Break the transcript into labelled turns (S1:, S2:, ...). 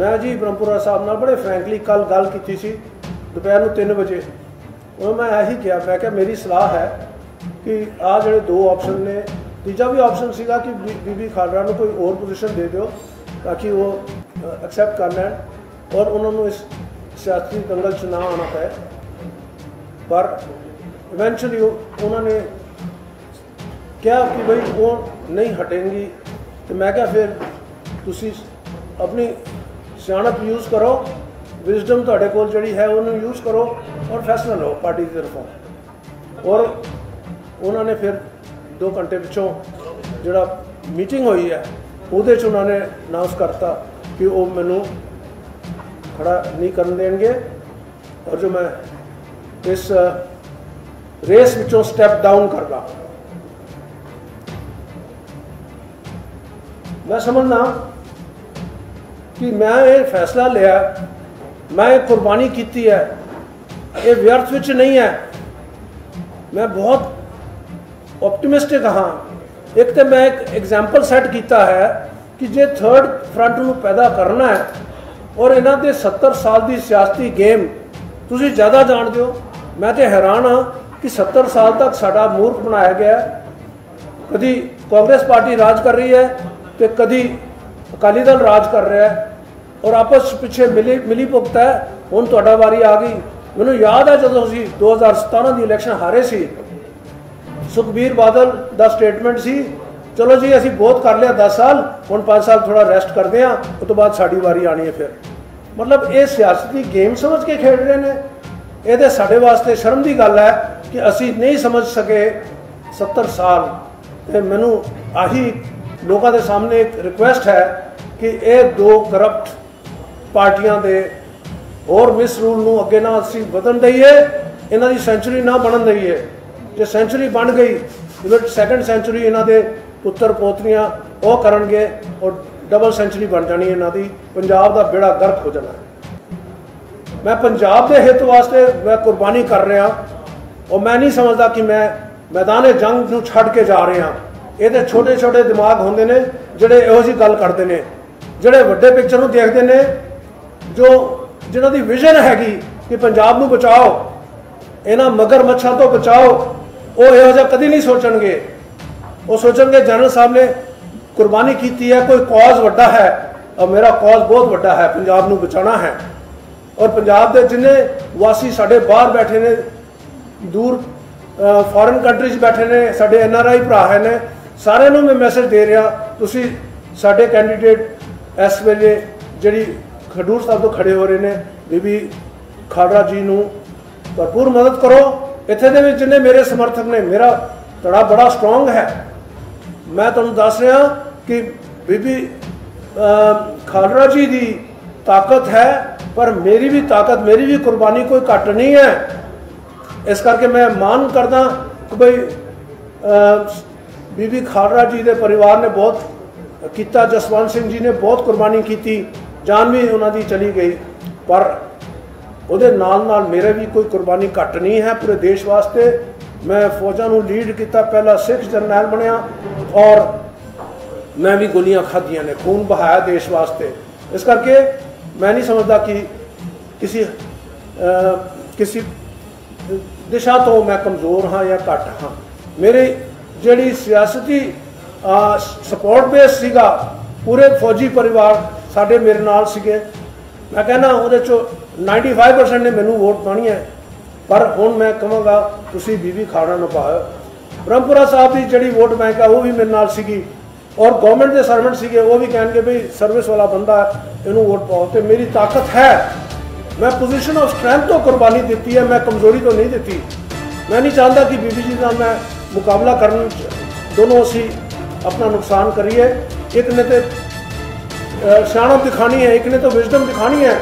S1: ਮੈਂ ਜੀ ਬ੍ਰਹਮਪੁਰਾ ਸਾਹਿਬ ਨਾਲ ਬੜੇ ਫ੍ਰੈਂਕਲੀ ਕੱਲ ਗੱਲ ਕੀਤੀ ਸੀ, ਦੁਪਹਿਰ ਨੂੰ 3 ਵਜੇ। ਉਹ ਮੈਂ ਇਹੀ ਕਿਹਾ, ਮੈਂ ਕਿਹਾ ਮੇਰੀ ਸਲਾਹ ਹੈ ਕਿ ਆ ਜਿਹੜੇ ਦੋ ਆਪਸ਼ਨ ਨੇ, ਤੀਜਾ ਵੀ ਆਪਸ਼ਨ ਸੀਗਾ ਕਿ ਬੀ- ਬੀਬੀ ਖਾਲੜਾ ਨੂੰ ਕੋਈ ਹੋਰ ਪੋਜੀਸ਼ਨ ਦੇ ਦਿਓ ਤਾਂ ਕਿ ਉਹ ਐਕਸੈਪਟ ਕਰ ਲੈਣ ਔਰ ਉਹਨਾਂ ਨੂੰ ਇਸ ਸਿਆਸੀ ਦੰਗਲ 'ਚ ਨਾ ਆਉਣਾ ਪਏ। ਪਰ ਇਵੈਂਚੁਅਲੀ ਉਹਨਾਂ ਨੇ ਕਿਹਾ ਕਿ ਬਈ ਉਹ ਨਹੀਂ ਹਟेंगी ਤੇ ਮੈਂ ਕਿਹਾ ਫਿਰ ਤੁਸੀਂ ਆਪਣੀ ਸਿਆਣਪ ਯੂਜ਼ ਕਰੋ। ਵਿਜ਼ਡਮ ਤੁਹਾਡੇ ਕੋਲ ਜਿਹੜੀ ਹੈ, ਉਹਨੂੰ ਯੂਜ਼ ਕਰੋ ਔਰ ਫੈਸਲਾ ਲਓ ਪਾਰਟੀ ਦੀ ਤਰਫੋਂ। ਔਰ ਉਹਨਾਂ ਨੇ ਫਿਰ 2 ਘੰਟੇ ਪਿੱਛੋਂ ਜਿਹੜਾ ਮੀਟਿੰਗ ਹੋਈ ਹੈ, ਉਹਦੇ 'ਚ ਉਹਨਾਂ ਨੇ ਅਨਾਉਂਸ ਕਰਤਾ ਕਿ ਉਹ ਮੈਨੂੰ ਖੜਾ ਨਹੀਂ ਕਰਨ ਦੇਣਗੇ। ਔਰ ਜੋ ਮੈਂ ਇਸ ਰੇਸ ਵਿੱਚੋਂ ਸਟੈਪ ਡਾਊਨ ਕਰਦਾ। ਮੈਂ ਸਮਝਦਾ ਕਿ ਮੈਂ ਇਹ ਫੈਸਲਾ ਲਿਆ, ਮੈਂ ਇਹ ਕੁਰਬਾਨੀ ਕੀਤੀ ਹੈ, ਇਹ ਵਿਅਰਥ ਵਿੱਚ ਨਹੀਂ ਹੈ। ਮੈਂ ਬਹੁਤ ਆਪਟਿਮਿਸਟਿਕ ਹਾਂ। ਇੱਕ ਤੇ ਮੈਂ ਇੱਕ ਐਗਜ਼ਾਮਪਲ ਸੈੱਟ ਕੀਤਾ ਹੈ ਕਿ ਜੇ ਥਰਡ ਫਰੰਟ ਨੂੰ ਪੈਦਾ ਕਰਨਾ ਹੈ ਔਰ ਇਹਨਾਂ ਦੇ 70 ਸਾਲ ਦੀ ਸਿਆਸਤੀ ਗੇਮ ਤੁਸੀਂ ਜ਼ਿਆਦਾ ਜਾਣਦੇ ਹੋ। ਮੈਂ ਤੇ ਹੈਰਾਨ ਹਾਂ ਕਿ 70 ਸਾਲ ਤੱਕ ਸਾਡਾ ਮੂਰਖ ਬਣਾਇਆ ਗਿਆ ਕਦੀ ਕਾਂਗਰਸ ਪਾਰਟੀ ਰਾਜ ਕਰ ਰਹੀ ਹੈ ਤੇ ਕਦੀ ਅਕਾਲੀ ਦਲ ਰਾਜ ਕਰ ਰਿਹਾ ਹੈ। ਔਰ ਆਪਸ ਪਿੱਛੇ ਮਿਲੀ ਮਿਲੀ ਭੁਗਤ ਹੈ। ਹੁਣ ਤੁਹਾਡਾ ਵਾਰੀ ਆ ਗਈ। ਮੈਨੂੰ ਯਾਦ ਹੈ ਜਦੋਂ ਅਸੀਂ 2017 ਦੀ ਇਲੈਕਸ਼ਨ ਹਾਰੇ ਸੀ। ਸੁਖਬੀਰ ਬਾਦਲ ਦਾ ਸਟੇਟਮੈਂਟ ਸੀ, ਚਲੋ ਜੀ, ਅਸੀਂ ਬਹੁਤ ਕਰ ਲਿਆ 10 ਸਾਲ, ਹੁਣ 5 ਸਾਲ ਥੋੜਾ ਰੈਸਟ ਕਰਦੇ ਹਾਂ ਉਸ ਤੋਂ ਬਾਅਦ ਸਾਡੀ ਵਾਰੀ ਆਣੀ ਹੈ ਫਿਰ। ਮਤਲਬ ਇਹ ਸਿਆਸਤੀ ਗੇਮ ਸਮਝ ਕੇ ਖੇਡ ਰਹੇ ਨੇ। ਇਹਦੇ ਸਾਡੇ ਵਾਸਤੇ ਸ਼ਰਮ ਦੀ ਗੱਲ ਹੈ ਕਿ ਅਸੀਂ ਨਹੀਂ ਸਮਝ ਸਕੇ 70 ਸਾਲ। ਤੇ ਮੈਨੂੰ ਆਹੀ ਲੋਕਾਂ ਦੇ ਸਾਹਮਣੇ ਇੱਕ ਰਿਕੁਐਸਟ ਹੈ ਕਿ ਇਹ ਦੋ ਕਰਪਟ ਪਾਰਟੀਆਂ ਦੇ ਹੋਰ ਮਿਸ ਰੂਲ ਨੂੰ ਅੱਗੇ ਨਾ ਅਸੀਂ ਵਧਣ ਦਈਏ, ਇਹਨਾਂ ਦੀ ਸੈਂਚੁਰੀ ਨਾ ਬਣਨ ਦਈਏ। ਜੇ ਸੈਂਚਰੀ ਬਣ ਗਈ ਫਿਰ ਸੈਕੰਡ ਸੈਂਚਰੀ ਇਹਨਾਂ ਦੇ ਪੁੱਤਰ ਪੋਤਰੀਆਂ ਉਹ ਕਰਨਗੇ ਔਰ ਡਬਲ ਸੈਂਚਰੀ ਬਣ ਜਾਣੀ ਇਹਨਾਂ ਦੀ, ਪੰਜਾਬ ਦਾ ਬੇੜਾ ਗਰਕ ਹੋ ਜਾਣਾ। ਮੈਂ ਪੰਜਾਬ ਦੇ ਹਿੱਤ ਵਾਸਤੇ ਮੈਂ ਕੁਰਬਾਨੀ ਕਰ ਰਿਹਾ, ਔਰ ਮੈਂ ਨਹੀਂ ਸਮਝਦਾ ਕਿ ਮੈਂ ਮੈਦਾਨੇ ਜੰਗ ਨੂੰ ਛੱਡ ਕੇ ਜਾ ਰਿਹਾ। ਇਹਦੇ ਛੋਟੇ ਛੋਟੇ ਦਿਮਾਗ ਹੁੰਦੇ ਨੇ, ਜਿਹੜੇ ਇਹੋ ਜਿਹੀ ਗੱਲ ਕਰਦੇ ਨੇ, ਜਿਹੜੇ ਵੱਡੇ ਪਿਕਚਰ ਨੂੰ ਦੇਖਦੇ ਨੇ ਜੋ ਜਿਨ੍ਹਾਂ ਦੀ ਵਿਜ਼ਨ ਹੈਗੀ ਕਿ ਪੰਜਾਬ ਨੂੰ ਬਚਾਓ, ਇਹਨਾਂ ਮਗਰ ਮੱਛਾਂ ਤੋਂ ਬਚਾਓ, ਉਹ ਇਹੋ ਜਿਹਾ ਕਦੀ ਨਹੀਂ ਸੋਚਣਗੇ। ਉਹ ਸੋਚਣਗੇ, ਜਨਰਲ ਸਾਹਿਬ ਨੇ ਕੁਰਬਾਨੀ ਕੀਤੀ ਹੈ, ਕੋਈ ਕੌਜ਼ ਵੱਡਾ ਹੈ, ਔਰ ਮੇਰਾ ਕੌਜ਼ ਬਹੁਤ ਵੱਡਾ ਹੈ, ਪੰਜਾਬ ਨੂੰ ਬਚਾਉਣਾ ਹੈ। ਔਰ ਪੰਜਾਬ ਦੇ ਜਿੰਨੇ ਵਾਸੀ ਸਾਡੇ ਬਾਹਰ ਬੈਠੇ ਨੇ, ਦੂਰ ਫੋਰਨ ਕੰਟਰੀਜ਼ ਬੈਠੇ ਨੇ, ਸਾਡੇ ਐਨ ਆਰ ਆਈ ਭਰਾ ਹੈ ਨੇ, ਸਾਰਿਆਂ ਨੂੰ ਮੈਂ ਮੈਸੇਜ ਦੇ ਰਿਹਾ, ਤੁਸੀਂ ਸਾਡੇ ਕੈਂਡੀਡੇਟ ਇਸ ਵੇਲੇ ਜਿਹੜੀ ਖਡੂਰ ਸਾਹਿਬ ਤੋਂ ਖੜੇ ਹੋ ਰਹੇ ਨੇ ਬੀਬੀ ਖਾਲੜਾ ਜੀ ਨੂੰ ਭਰਪੂਰ ਮਦਦ ਕਰੋ। ਇੱਥੇ ਦੇ ਵਿੱਚ ਜਿੰਨੇ ਮੇਰੇ ਸਮਰਥਕ ਨੇ ਮੇਰਾ ਧੜਾ ਬੜਾ ਸਟਰੋਂਗ ਹੈ। ਮੈਂ ਤੁਹਾਨੂੰ ਦੱਸ ਰਿਹਾ ਕਿ ਬੀਬੀ ਅਹ, ਜੀ ਦੀ ਤਾਕਤ ਹੈ ਪਰ ਮੇਰੀ ਵੀ ਤਾਕਤ ਮੇਰੀ ਵੀ ਕੁਰਬਾਨੀ ਕੋਈ ਘੱਟ ਨਹੀਂ ਹੈ। ਇਸ ਕਰਕੇ ਮੈਂ ਮਾਨ ਕਰਦਾ ਕਿ ਭਈ ਬੀਬੀ ਖਾਲੜਾ ਜੀ ਦੇ ਪਰਿਵਾਰ ਨੇ ਬਹੁਤ ਕੀਤਾ ਜਸਵੰਤ ਸਿੰਘ ਜੀ ਨੇ ਬਹੁਤ ਕੁਰਬਾਨੀ ਕੀਤੀ। ਜਾਨ ਵੀ ਉਹਨਾਂ ਦੀ ਚਲੀ ਗਈ, ਪਰ ਉਹਦੇ ਨਾਲ ਨਾਲ ਮੇਰੇ ਵੀ ਕੋਈ ਕੁਰਬਾਨੀ ਘੱਟ ਨਹੀਂ ਹੈ ਪੂਰੇ ਦੇਸ਼ ਵਾਸਤੇ। ਮੈਂ ਫੌਜਾਂ ਨੂੰ ਲੀਡ ਕੀਤਾ, ਪਹਿਲਾ ਸਿੱਖ ਜਰਨੈਲ ਬਣਿਆ ਔਰ ਮੈਂ ਵੀ ਗੋਲੀਆਂ ਖਾਧੀਆਂ ਨੇ, ਖੂਨ ਬਹਾਇਆ ਦੇਸ਼ ਵਾਸਤੇ। ਇਸ ਕਰਕੇ ਮੈਂ ਨਹੀਂ ਸਮਝਦਾ ਕਿ ਕਿਸੇ ਕਿਸੇ ਦਿਸ਼ਾ ਤੋਂ ਮੈਂ ਕਮਜ਼ੋਰ ਹਾਂ ਜਾਂ ਘੱਟ ਹਾਂ। ਮੇਰੇ ਜਿਹੜੀ ਸਿਆਸਤੀ ਸਪੋਰਟ ਬੇਸ ਸੀਗਾ, ਪੂਰੇ ਫੌਜੀ ਪਰਿਵਾਰ ਸਾਡੇ ਮੇਰੇ ਨਾਲ ਸੀਗੇ। ਮੈਂ ਕਹਿੰਦਾ ਉਹਦੇ ਚੋਂ 95% ਨੇ ਮੈਨੂੰ ਵੋਟ ਪਾਣੀ ਹੈ। ਪਰ ਹੁਣ ਮੈਂ ਕਹਾਂਗਾ, ਤੁਸੀਂ ਬੀਬੀ ਖਾਣਾ ਨੂੰ ਪਾਓ। ਬ੍ਰਹਮਪੁਰਾ ਸਾਹਿਬ ਦੀ ਜਿਹੜੀ ਵੋਟ ਬੈਂਕ ਆ, ਉਹ ਵੀ ਮੇਰੇ ਨਾਲ ਸੀਗੀ। ਔਰ ਗਵਰਨਮੈਂਟ ਦੇ ਸਰਵੈਂਟ ਸੀਗੇ, ਉਹ ਵੀ ਕਹਿਣਗੇ ਵੀ ਸਰਵਿਸ ਵਾਲਾ ਬੰਦਾ ਇਹਨੂੰ ਵੋਟ ਪਾਓ। ਤੇ ਮੇਰੀ ਤਾਕਤ ਹੈ। ਮੈਂ ਪੋਜੀਸ਼ਨ ਆਫ ਸਟਰੈਂਥ ਤੋਂ ਕੁਰਬਾਨੀ ਦਿੱਤੀ ਹੈ, ਮੈਂ ਕਮਜ਼ੋਰੀ ਤੋਂ ਨਹੀਂ ਦਿੱਤੀ। ਮੈਂ ਨਹੀਂ ਚਾਹੁੰਦਾ ਕਿ ਬੀਬੀ ਜੀ ਨਾਲ ਮੈਂ ਮੁਕਾਬਲਾ ਕਰਨ 'ਚ ਦੋਨੋਂ ਅਸੀਂ ਆਪਣਾ ਨੁਕਸਾਨ ਕਰੀਏ। ਇੱਕ ਨੇ ਤੇ ਸਿਆਣਪ ਦਿਖਾਣੀ ਹੈ ਇੱਕ ਨੇ ਤਾਂ ਵਿਜ਼ਡਮ ਦਿਖਾਣੀ ਹੈ।